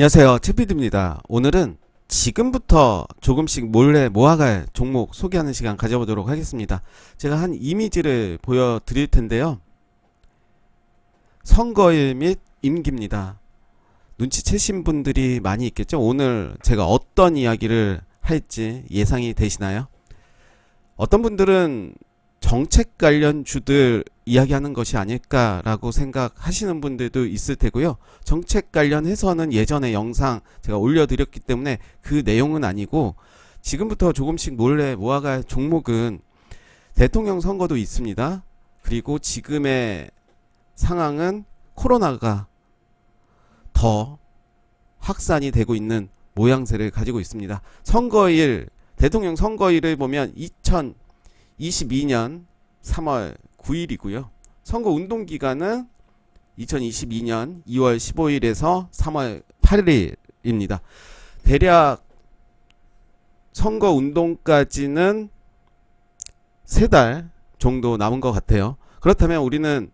안녕하세요. 채피드입니다. 오늘은 지금부터 조금씩 몰래 모아갈 종목 소개하는 시간 가져보도록 하겠습니다. 제가 한 이미지를 보여드릴 텐데요. 선거일 및 임기입니다. 눈치채신 분들이 많이 있겠죠? 오늘 제가 어떤 이야기를 할지 예상이 되시나요? 어떤 분들은 정책 관련 주들 이야기하는 것이 아닐까라고 생각하시는 분들도 있을 테고요. 정책 관련해서는 예전에 영상 제가 올려드렸기 때문에 그 내용은 아니고 지금부터 조금씩 몰래 모아갈 종목은 대통령 선거도 있습니다. 그리고 지금의 상황은 코로나가 더 확산이 되고 있는 모양새를 가지고 있습니다. 선거일, 대통령 선거일을 보면 2022년 3월 9일이고요. 선거 운동 기간은 2022년 2월 15일에서 3월 8일입니다. 대략 선거 운동까지는 세 달 정도 남은 것 같아요. 그렇다면 우리는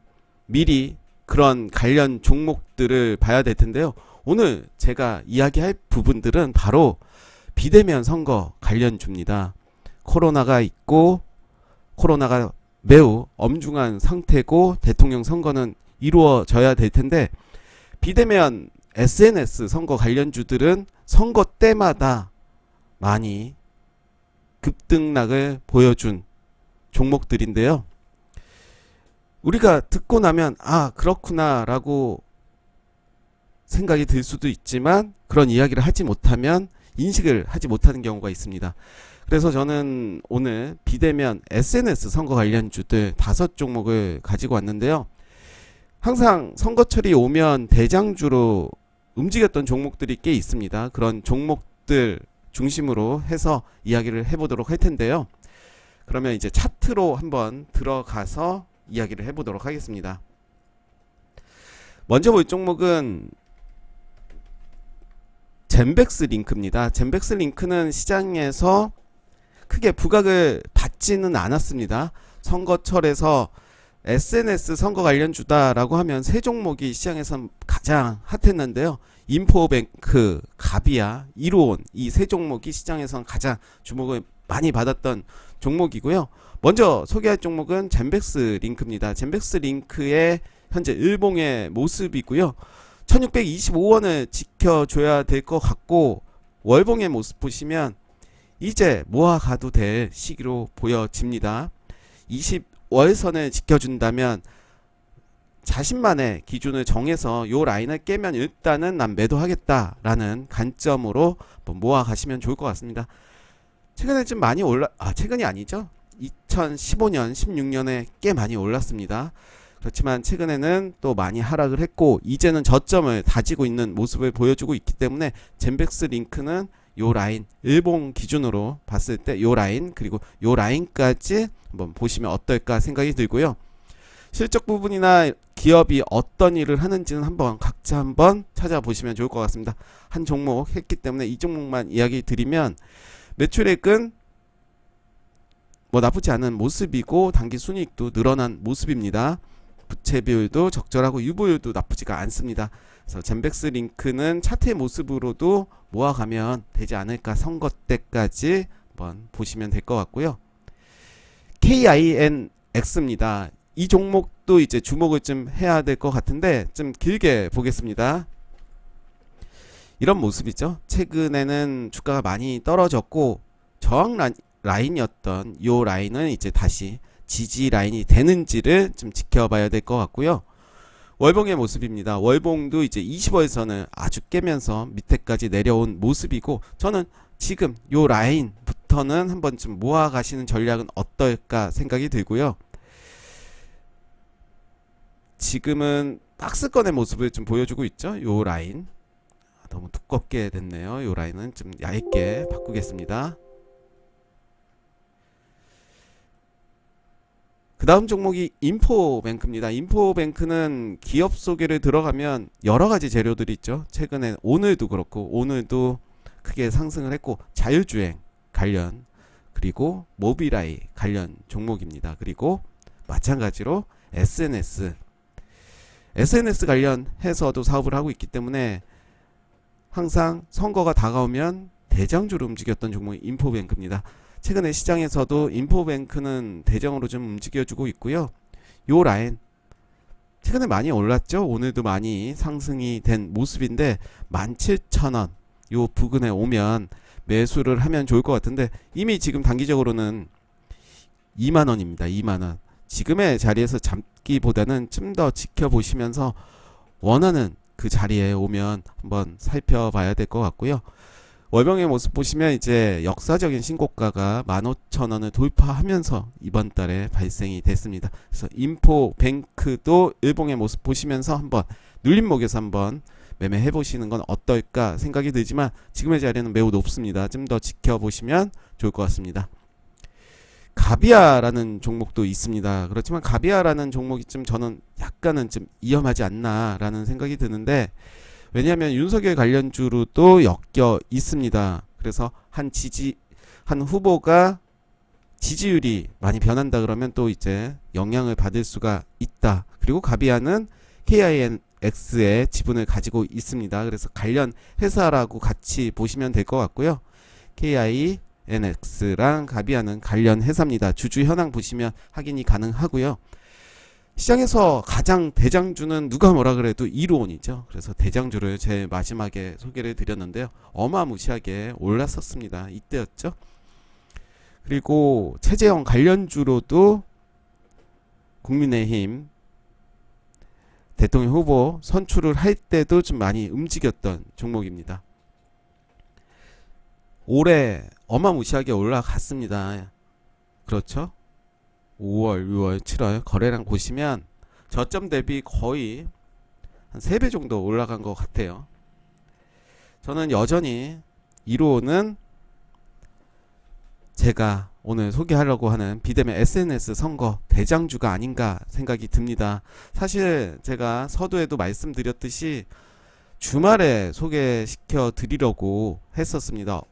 미리 그런 관련 종목들을 봐야 될 텐데요. 오늘 제가 이야기할 부분들은 바로 비대면 선거 관련주입니다. 코로나가 있고 코로나가 매우 엄중한 상태고 대통령 선거는 이루어져야 될 텐데 비대면 SNS 선거 관련주들은 선거 때마다 많이 급등락을 보여준 종목들인데요. 우리가 듣고 나면 아 그렇구나라고 생각이 들 수도 있지만 그런 이야기를 하지 못하면 인식을 하지 못하는 경우가 있습니다. 그래서 저는 오늘 비대면 SNS 선거 관련 주들 다섯 종목을 가지고 왔는데요. 항상 선거철이 오면 대장주로 움직였던 종목들이 꽤 있습니다. 그런 종목들 중심으로 해서 이야기를 해보도록 할 텐데요. 그러면 이제 차트로 한번 들어가서 이야기를 해보도록 하겠습니다. 먼저 볼 종목은 젠백스 링크입니다. 젠백스 링크는 시장에서 크게 부각을 받지는 않았습니다. 선거철에서 SNS 선거 관련 주다라고 하면 세 종목이 시장에서 가장 핫했는데요. 인포뱅크, 가비아, 이로온 이 세 종목이 시장에서 가장 주목을 많이 받았던 종목이고요. 먼저 소개할 종목은 젠백스 링크입니다. 젠백스 링크의 현재 일봉의 모습이고요. 1625원을 지켜줘야 될 것 같고 월봉의 모습 보시면 이제 모아가도 될 시기로 보여집니다. 20월선을 지켜준다면 자신만의 기준을 정해서 요 라인을 깨면 일단은 난 매도하겠다라는 관점으로 모아가시면 좋을 것 같습니다. 최근에 좀 많이 올라 아 최근이 아니죠? 2015년 16년에 꽤 많이 올랐습니다. 그렇지만 최근에는 또 많이 하락을 했고 이제는 저점을 다지고 있는 모습을 보여주고 있기 때문에 젠백스 링크는 요 라인 일봉 기준으로 봤을 때 요 라인 그리고 요 라인까지 한번 보시면 어떨까 생각이 들고요. 실적 부분이나 기업이 어떤 일을 하는지는 한번 각자 한번 찾아보시면 좋을 것 같습니다. 한 종목 했기 때문에 이 종목만 이야기 드리면 매출액은 뭐 나쁘지 않은 모습이고 단기 순이익도 늘어난 모습입니다. 부채 비율도 적절하고 유보율도 나쁘지가 않습니다. 그래서 젠백스 링크는 차트의 모습으로도 모아가면 되지 않을까 선거 때까지 한번 보시면 될 것 같고요. KINX입니다. 이 종목도 이제 주목을 좀 해야 될 것 같은데 좀 길게 보겠습니다. 이런 모습이죠. 최근에는 주가가 많이 떨어졌고 저항 라- 라인이었던 요 라인은 이제 다시 지지 라인이 되는지를 좀 지켜봐야 될 것 같고요. 월봉의 모습입니다. 월봉도 이제 20월선을 아주 깨면서 밑에까지 내려온 모습이고 저는 지금 요 라인부터는 한번 좀 모아 가시는 전략은 어떨까 생각이 들고요. 지금은 박스권의 모습을 좀 보여주고 있죠. 요 라인. 아, 너무 두껍게 됐네요. 요 라인은 좀 얇게 바꾸겠습니다. 그 다음 종목이 인포뱅크입니다. 인포뱅크는 기업 소개를 들어가면 여러 가지 재료들이 있죠. 최근에 오늘도 그렇고 오늘도 크게 상승을 했고 자율주행 관련 그리고 모비라이 관련 종목입니다. 그리고 마찬가지로 SNS SNS 관련해서도 사업을 하고 있기 때문에 항상 선거가 다가오면 대장주로 움직였던 종목이 인포뱅크입니다. 최근에 시장에서도 인포뱅크는 대장으로 좀 움직여주고 있고요. 요 라인 최근에 많이 올랐죠. 오늘도 많이 상승이 된 모습인데 17,000원 요 부근에 오면 매수를 하면 좋을 것 같은데 이미 지금 단기적으로는 2만 원입니다. 2만 원. 지금의 자리에서 잡기보다는 좀 더 지켜보시면서 원하는 그 자리에 오면 한번 살펴봐야 될 것 같고요. 월병의 모습 보시면 이제 역사적인 신고가가 15,000원을 돌파하면서 이번 달에 발생이 됐습니다. 그래서 인포뱅크도 일봉의 모습 보시면서 한번 눌림목에서 한번 매매해 보시는 건 어떨까 생각이 들지만 지금의 자리는 매우 높습니다. 좀 더 지켜보시면 좋을 것 같습니다. 가비아라는 종목도 있습니다. 그렇지만 가비아라는 종목이 좀 저는 약간은 좀 위험하지 않나라는 생각이 드는데 왜냐하면 윤석열 관련주로도 엮여 있습니다. 그래서 한 지지 한 후보가 지지율이 많이 변한다 그러면 또 이제 영향을 받을 수가 있다. 그리고 가비아는 KINX의 지분을 가지고 있습니다. 그래서 관련 회사라고 같이 보시면 될 것 같고요. KINX랑 가비아는 관련 회사입니다. 주주 현황 보시면 확인이 가능하고요. 시장에서 가장 대장주는 누가 뭐라 그래도 이로온이죠. 그래서 대장주를 제일 마지막에 소개를 드렸는데요. 어마무시하게 올랐었습니다. 이때였죠. 그리고 최재형 관련주로도 국민의힘 대통령 후보 선출을 할 때도 좀 많이 움직였던 종목입니다. 올해 어마무시하게 올라갔습니다. 그렇죠? 5월, 6월, 7월 거래량 보시면 저점 대비 거의 한 3배 정도 올라간 것 같아요. 저는 여전히 1호는 제가 오늘 소개하려고 하는 비대면 SNS 선거 대장주가 아닌가 생각이 듭니다. 사실 제가 서두에도 말씀드렸듯이 주말에 소개시켜 드리려고 했었습니다.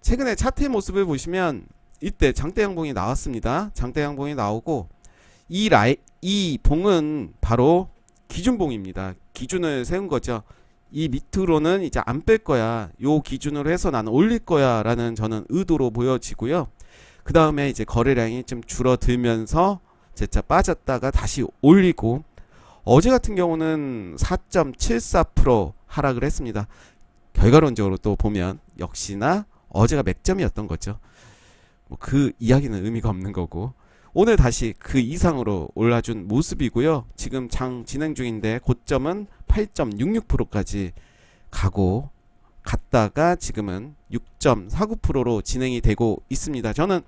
최근에 차트의 모습을 보시면 이때 장대 양봉이 나왔습니다. 장대 양봉이 나오고 이 라이 이 봉은 바로 기준봉입니다. 기준을 세운 거죠. 이 밑으로는 이제 안 뺄 거야. 요 기준으로 해서 나는 올릴 거야 라는 저는 의도로 보여지고요. 그 다음에 이제 거래량이 좀 줄어들면서 재차 빠졌다가 다시 올리고 어제 같은 경우는 4.74% 하락을 했습니다. 결과론적으로 또 보면 역시나 어제가 맥점이었던 거죠. 뭐 그 이야기는 의미가 없는 거고 오늘 다시 그 이상으로 올라준 모습이고요. 지금 장 진행 중인데 고점은 8.66%까지 가고 갔다가 지금은 6.49%로 진행이 되고 있습니다. 저는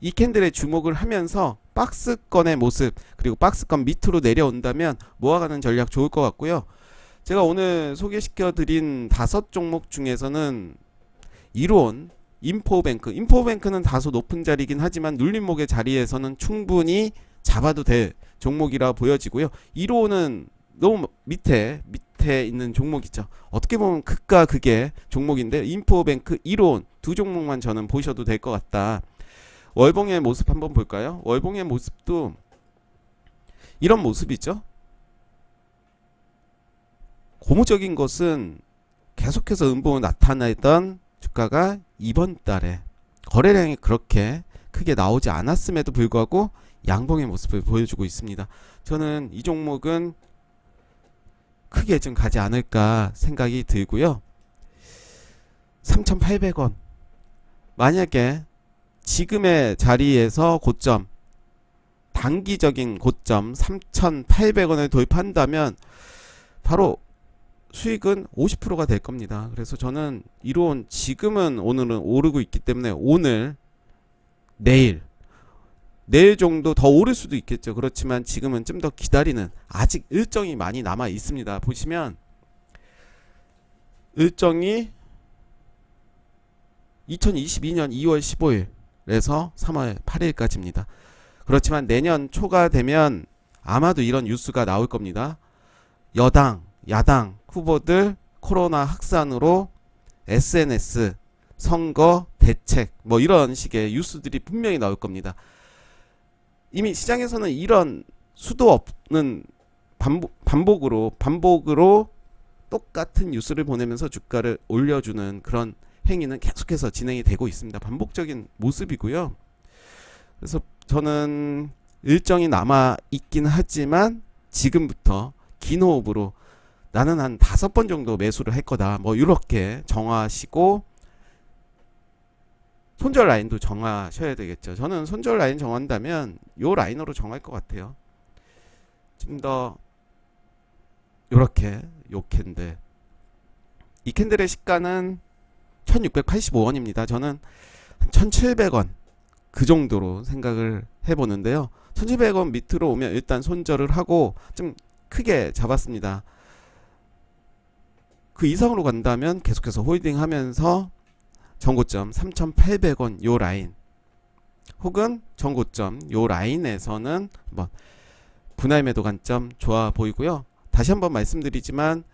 이 캔들에 주목을 하면서 박스권의 모습 그리고 박스권 밑으로 내려온다면 모아가는 전략 좋을 것 같고요. 제가 오늘 소개시켜 드린 다섯 종목 중에서는 이론 인포뱅크 인포뱅크는 다소 높은 자리긴 하지만 눌림목의 자리에서는 충분히 잡아도 될 종목이라 보여지고요. 1호는 너무 밑에 밑에 있는 종목이죠. 어떻게 보면 극과 극의 종목인데 인포뱅크 1호 두 종목만 저는 보셔도 될 것 같다. 월봉의 모습 한번 볼까요? 월봉의 모습도 이런 모습이죠. 고무적인 것은 계속해서 음봉을 나타내던 주가가 이번 달에 거래량이 그렇게 크게 나오지 않았음에도 불구하고 양봉의 모습을 보여주고 있습니다. 저는 이 종목은 크게 좀 가지 않을까 생각이 들고요. 3,800원. 만약에 지금의 자리에서 고점, 단기적인 고점 3,800원을 돌파한다면 바로 수익은 50%가 될 겁니다. 그래서 저는 이론 지금은 오늘은 오르고 있기 때문에 오늘 내일 내일 정도 더 오를 수도 있겠죠. 그렇지만 지금은 좀 더 기다리는 아직 일정이 많이 남아 있습니다. 보시면 일정이 2022년 2월 15일에서 3월 8일까지입니다. 그렇지만 내년 초가 되면 아마도 이런 뉴스가 나올 겁니다. 여당, 야당 후보들 코로나 확산으로 SNS 선거 대책 뭐 이런 식의 뉴스들이 분명히 나올 겁니다. 이미 시장에서는 이런 수도 없는 반복, 반복으로 반복으로 똑같은 뉴스를 보내면서 주가를 올려주는 그런 행위는 계속해서 진행이 되고 있습니다. 반복적인 모습이고요. 그래서 저는 일정이 남아 있긴 하지만 지금부터 긴 호흡으로 나는 한 다섯 번 정도 매수를 할 거다. 뭐 이렇게 정하시고 손절 라인도 정하셔야 되겠죠. 저는 손절 라인 정한다면 요 라인으로 정할 것 같아요. 좀 더 요렇게 요 캔들 이 캔들의 시가는 1685원입니다. 저는 한 1700원 그 정도로 생각을 해보는데요. 1700원 밑으로 오면 일단 손절을 하고 좀 크게 잡았습니다. 그 이상으로 간다면 계속해서 홀딩 하면서 전고점 3,800원 요 라인 혹은 전고점 요 라인에서는 한번 분할 매도 관점 좋아 보이고요. 다시 한번 말씀드리지만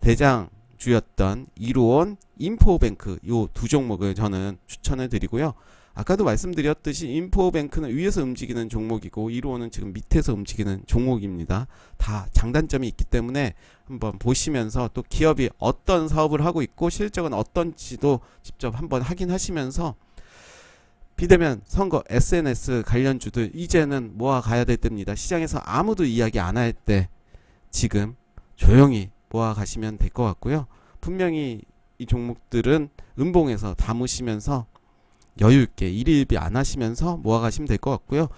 대장 주였던 이루온 인포뱅크 요 두 종목을 저는 추천을 드리고요. 아까도 말씀드렸듯이 인포뱅크는 위에서 움직이는 종목이고 이루온은 지금 밑에서 움직이는 종목입니다. 다 장단점이 있기 때문에 한번 보시면서 또 기업이 어떤 사업을 하고 있고 실적은 어떤지도 직접 한번 확인하시면서 비대면 선거 SNS 관련주들 이제는 모아 가야 될 때입니다. 시장에서 아무도 이야기 안 할 때 지금 조용히 모아 가시면 될 것 같고요. 분명히 이 종목들은 음봉에서 담으시면서 여유 있게 일일비 안 하시면서 모아 가시면 될 것 같고요.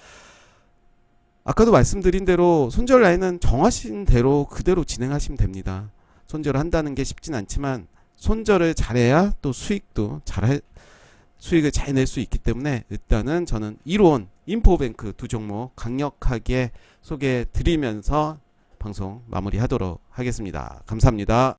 아까도 말씀드린 대로 손절 라인은 정하신 대로 그대로 진행하시면 됩니다. 손절을 한다는 게 쉽진 않지만 손절을 잘해야 또 수익도 잘 수익을 잘 낼 수 있기 때문에 일단은 저는 1원 인포뱅크 두 종목 강력하게 소개해 드리면서 방송 마무리하도록 하겠습니다. 감사합니다.